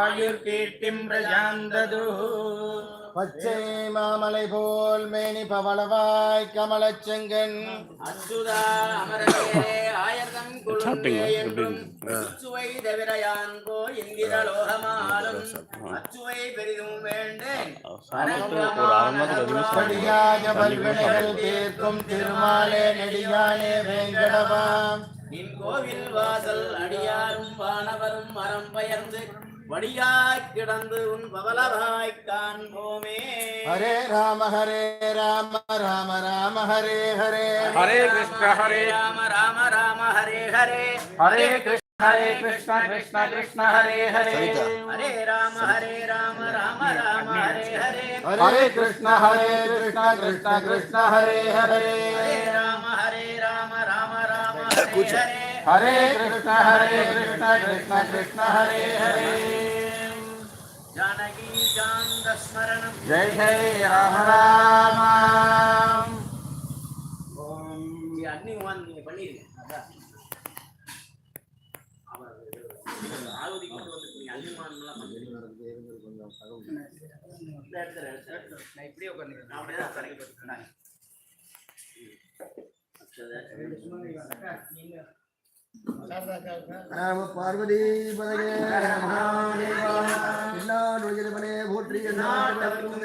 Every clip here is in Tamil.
ஆயுர்கீர்த்திம் பிரஜாந்ததுः பச்சை மாமலை போல் மேனி பவளவாய் கமலச் செங்கன் அச்சுதா அமரரே ஆயர்தம்? அச்சுவை தவிரையான்கோ இந்திரலோகமாலும் அச்சுவை பெரிதும் வேண்டேன். பல்வினைகள் தீர்க்கும் திருமாலே நெடியானே வேங்கடவாம் நின் கோவில் வாசல் அடியாரும் வானவரும் மரம் பெயர்ந்து வடியாய்க் கிடந்து உன் பவலராய் காண்போமே. ஹரே ராம ஹரே ராம ராம ராம ஹரே ஹரே. ஹரே கிருஷ்ண ஹரே. ராம ராம ராம ஹரே ஹரே. ஹரே கிருஷ்ண ஹரே கிருஷ்ண கிருஷ்ண கிருஷ்ண ஹரே ஹரே. ஹரே ராம ஹரே ராம ராம ராம ஹரே ஹரே. ஹரே கிருஷ்ண ஹரே கிருஷ்ண கிருஷ்ண கிருஷ்ண ஹரே ஹரே. ஹரே ராம ஹரே ராம ராம ராம ஹரே ஹரே ஹரே கிருஷ்ண ஹரே கிருஷ்ண கிருஷ்ண கிருஷ்ண ஹரே ஹரே ஜானகி சாந்த ஸ்மரணம் ஜெய் ஜெய் ராம ராம இங்க அக்னி உமான் நீங்க பண்ணிருங்க அதான். அவர் ஆகுதி கொண்டு வந்து நீங்க அக்னி உமான் எல்லாம் பண்ணுறீங்க இந்த இடத்துல இடத்துல. நான் இப்படியே உட்காந்துக்கிறேன் நான் அப்படியே தான் உட்காந்துக்கிறேன். நம பார்வதி பதகே மகாதேவா என்னாடுமனே போற்றி என்னாட்டவர்க்கும்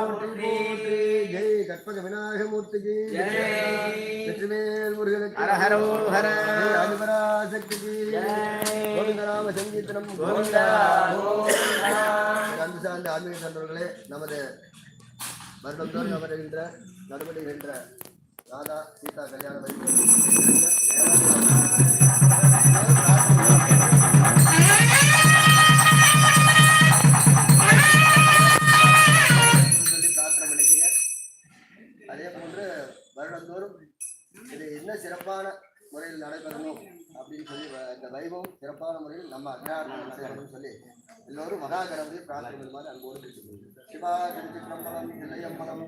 போற்றி ஜெய் கற்பக விநாயகமூர்த்திக்கு வெற்றிவேல் முருகனுக்கு கோவிந்தராம சங்கீர்த்தனம் அன்பு சார்ந்த ஆன்மீக சான்றவர்களே நமது ராதா சீதா கல்யாண சொல்லி பிரார்த்தனை பண்ணிக்கீங்க அதே போன்று வருடந்தோறும் இது என்ன சிறப்பான முறையில் நடைபெறணும் அப்படின்னு சொல்லி இந்த வைபவம் சிறப்பான முறையில் நம்ம அக்ராரம் நடைபெறணும் சொல்லி எல்லோரும் மகாகரவதி பிரார்த்தனை மாதிரி அன்போடு கேட்டுக்கொள்கிறேன் சிவா திருச்சிற்றம்பலம் தில்லையம்பலம்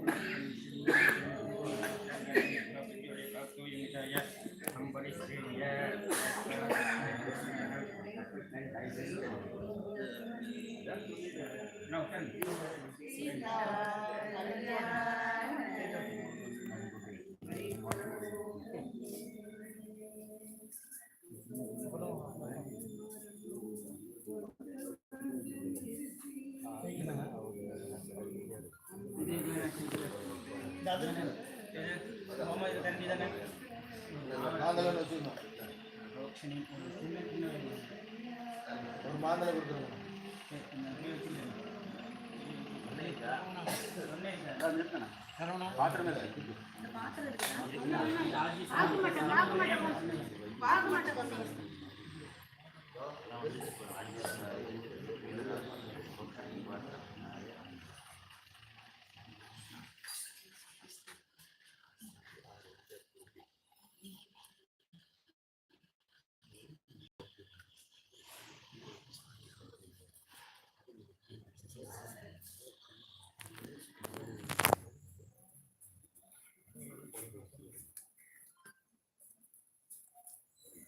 மாந்தளம் ஐம்பது கொடுத்துருங்க பாத்திரம்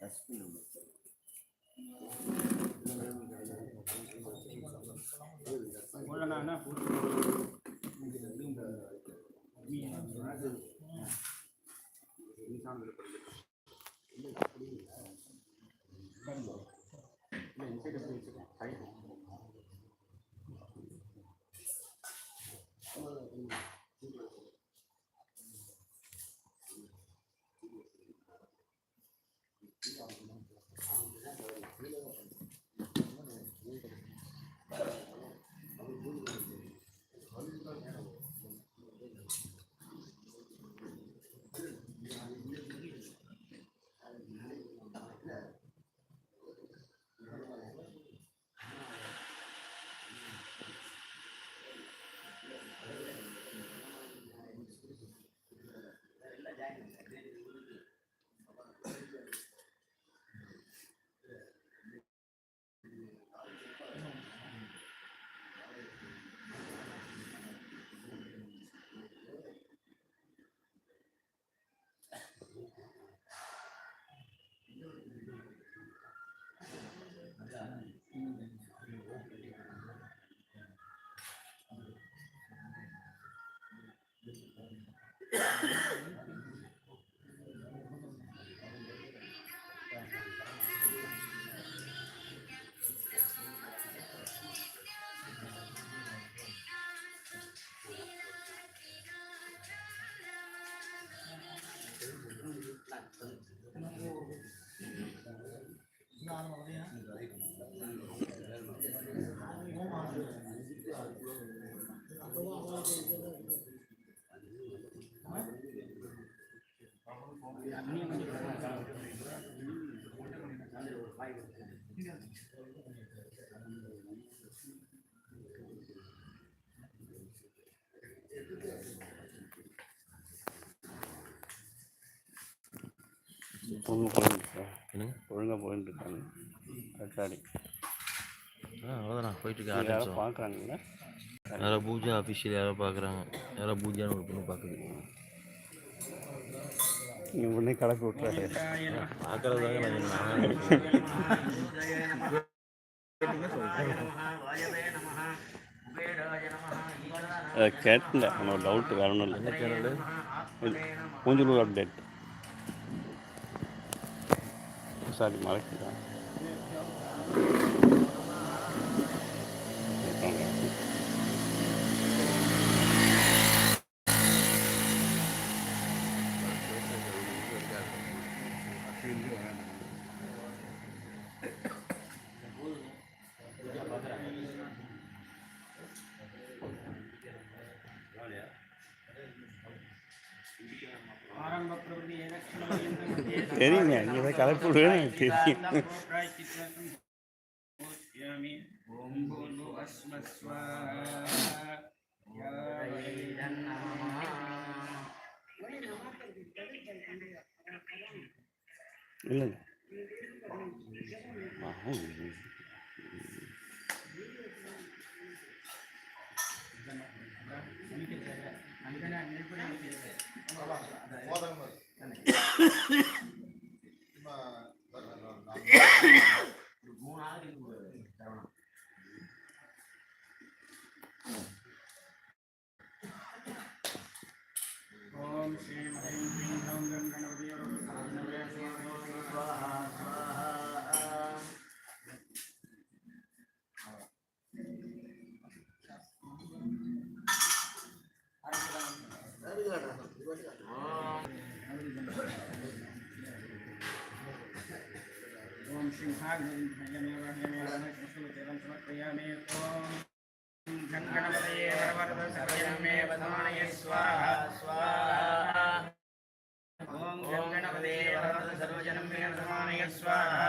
டஸ்ட்பின் உள்ளனா இல்லை இன்சைட் எப்படி வச்சுக்கோங்க ஒழுங்காக போயிட்டு என்னங்க? ஒழுங்காக போயிட்டு இருக்காங்க கட்டாடி ஆ அவ்வளோதான் போயிட்டு இருக்கு ஆறு யாரோ நிமிஷம் பார்க்குறாங்கல்ல யாரோ பூஜா அஃபிஷியல் யாரோ பார்க்குறாங்க யாரோ பூஜான்னு ஒரு பொண்ணு பார்க்குது நீ உடனே கலப்பி விட்றாரு பார்க்குறதாக நான் கேட்டல டவுட்டு வரணும் என்ன இல்லை. சேனல் மூஞ்சலூர் அப்டேட் சாரி மறக்கிறேன் தெரியுங்க நீ தான் கலப்பி விடுவேன்னு எனக்கு தெரியும் இல்லைங்க ஓம் ஸ்ரீ ஹரீம் க்ரீம் க்ரௌம் கம் கணபதியோ ஸ்வாஹா ஸ்வாஹா ஓம் ஸ்ரீ ஹாகரம் ஹயமேவ ஹயமேவ ஹயமேவ சமர்ப்பயாமி ஓம் கங்கணபதயே வரவரத சர்வஜனமே வதமானய ஸ்வாஹா ஸ்வாஹா ஓம் கங்கணபதயே வரவரத சர்வஜனமே வதமானய ஸ்வாஹா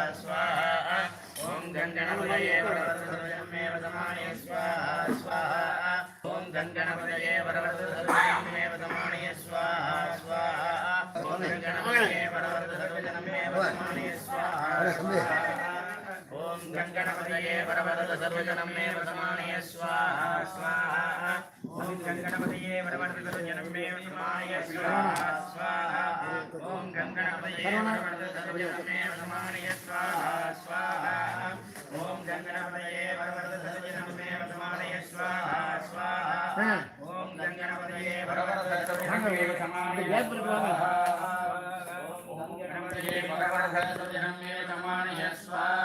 ஸ்வாஹா ஓம் கங்கணபதயே வரவரத சர்வஜனமே வதமானய ஸ்வாஹா ஸ்வாஹா ஓம் கங்கணபதயே வரவரத சர்வஜனமே வதமானய ஸ்வாஹா गङ्गणपतये वरवरद सर्वजनं मे प्रसमानय स्वाहा स्वाहा ॐ गङ्गणपतये वरवरद मे प्रसमानय स्वाहा स्वाहा ॐ गङ्गणपतये वरवरद सर्वजनं मे प्रसमानय स्वाहा स्वाहा ॐ गङ्गणपतये वरवरद सर्वजनं मे प्रसमानय स्वाहा स्वाहा ॐ गङ्गणपतये वरवरद सर्वजनं मे प्रसमानय स्वाहा ॐ गङ्गणपतये वरवरद सर्वजनं मे प्रसमानय स्वाहा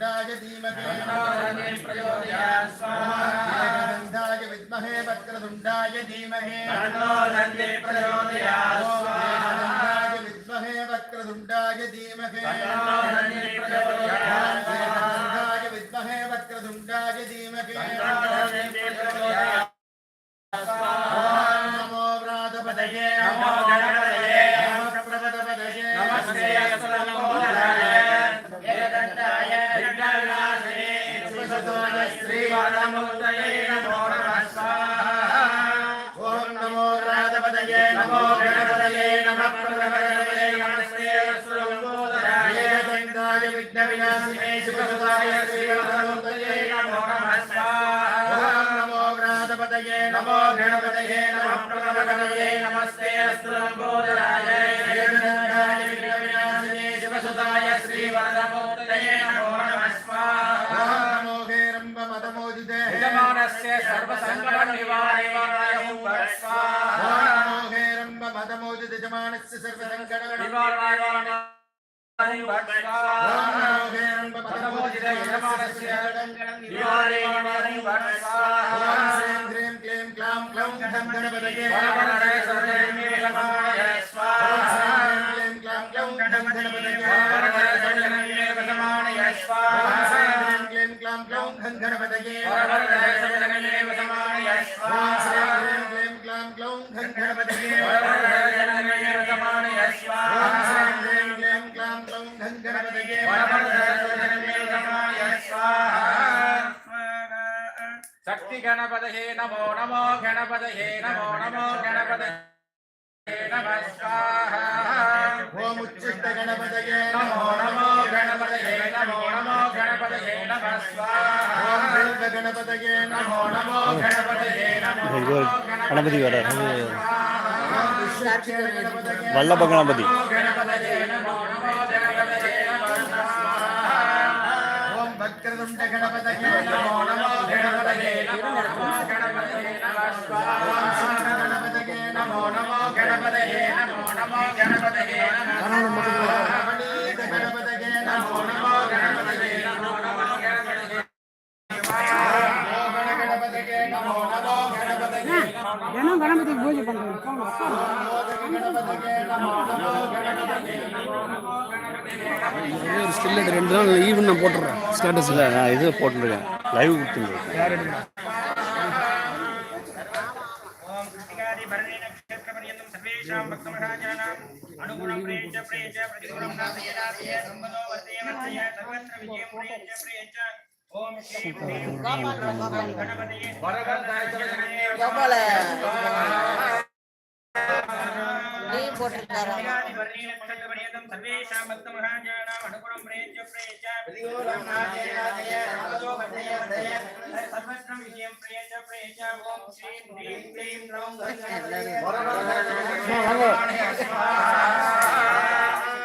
धीमहि तन्नो प्रचोदयात् स्वाहा गन्धाय विद्महे वक्रतुण्डाय धीमहि तन्नो नन्दे प्रचोदयात् स्वाहा गन्धाय विद्महे वक्रतुण्डाय धीमहि नमो गणपतये नमः प्रभवतये नमस्ते अस्मन्मोदराय गन्धाय विघ्नविनाशिने शिवसुताय श्रीवरदमूर्तये नमो नमः स्वाहा नमो हेरम्बमदमोदिते यजमानस्य सर्वसङ्कटनिवारणाय हुं स्वाहा नमो हेरम्बमदमोदिते जमानस्य सर्वसङ्कटनिवारणाय निवारणाय क्लीं क्लां क्लौं घं गणपतये वरवरदय गणपतये नमो नमो गणपतये नमो नमो गणपतये नमः स्वाहा ॐ उच्छिष्ट गणपतये नमो नमो गणपतये नमो नमो गणपतये नमः स्वाहा ॐ गणपतये नमो नमो गणपतये नमो नमो गणपति वरा वल्लभ गणपति गणपतये नमो नमो गणपतये కుంట గణపతయే నమో నమో గణపతయే నమో నమో గణపతయే నమః గణపతయే నమో నమో గణపతయే నమో నమో గణపతయే నమః ஒரு ஸ்டில் ரெண்டு நாள் ஈவன் நான் போட்டுறேன் ஸ்டேட்டஸில் இல்லை நான் இது போட்டுருக்கேன். லைவ் கொடுத்துருக்கேன். யார் எடுக்கிறேன் ओम कृतिकादि भरणे नक्षत्र पर्यन्तं सर्वेषां भक्तमहाजनानाम् अनुगुणं प्रेज्य प्रेज्य प्रतिगुणं नाथय नाथय सम्पदो वर्धय वर्धय सर्वत्र विजयं प्रेज्य प्रेज्य ओम श्री ह्रीं क्लीं गणपतये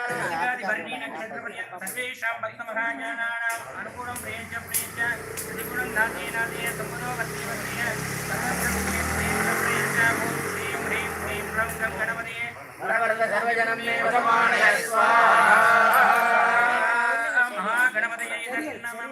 कृतिकादि भरणे नक्षत्र पर्यन्तं सर्वेषां भक्तमहाजनानाम् अनुगुणं प्रेज्य प्रेज्य प्रतिगुणं नाथय नाथय सम्पदो वर्धय वर्धय सर्वत्र विजयं प्रेज्य प्रेज्य ओम श्री ह्रीं क्लीं ग्लौं गणपतये सर्वेषां भक्तमहाज्ञानानाम् अनुगुणं प्रेज्य प्रेज्य प्रतिगुणं नाथे नाथे सम्पदो वर्धे वर्धय सर्वत्र विजयं प्रेज्य प्रेज्य गणपतये नमः